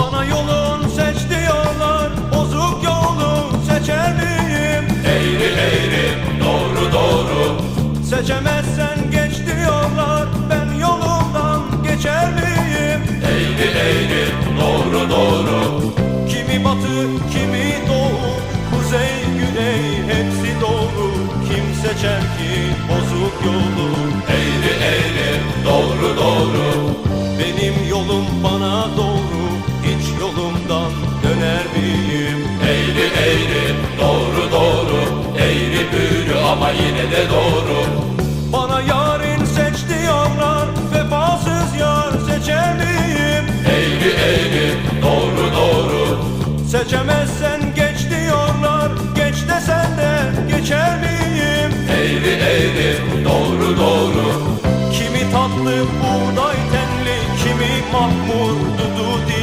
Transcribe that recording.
Bana yolun seç diyorlar Bozuk yolu seçer miyim? Eğri eğri doğru doğru. Seçemezsen geç diyorlar Ben yolumdan geçer miyim? Eğri eğri doğru doğru. Kimi batı kimi doğu Kuzey güney hepsi doğru. Kim seçer ki bozuk yolu? Eğri eğri doğru doğru. Benim yolum bana doğru miyim? Eğri eğri, doğru doğru, eğri büğrü ama yine de doğru. Bana yarın seç diyorlar, vefasız yar seçer? Eğri eğri, doğru doğru, seçemezsen geç diyorlar, geç desen de geçer miyim? Eğri eğri, doğru doğru, kimi tatlı buğday tenli, kimi mahmur dudu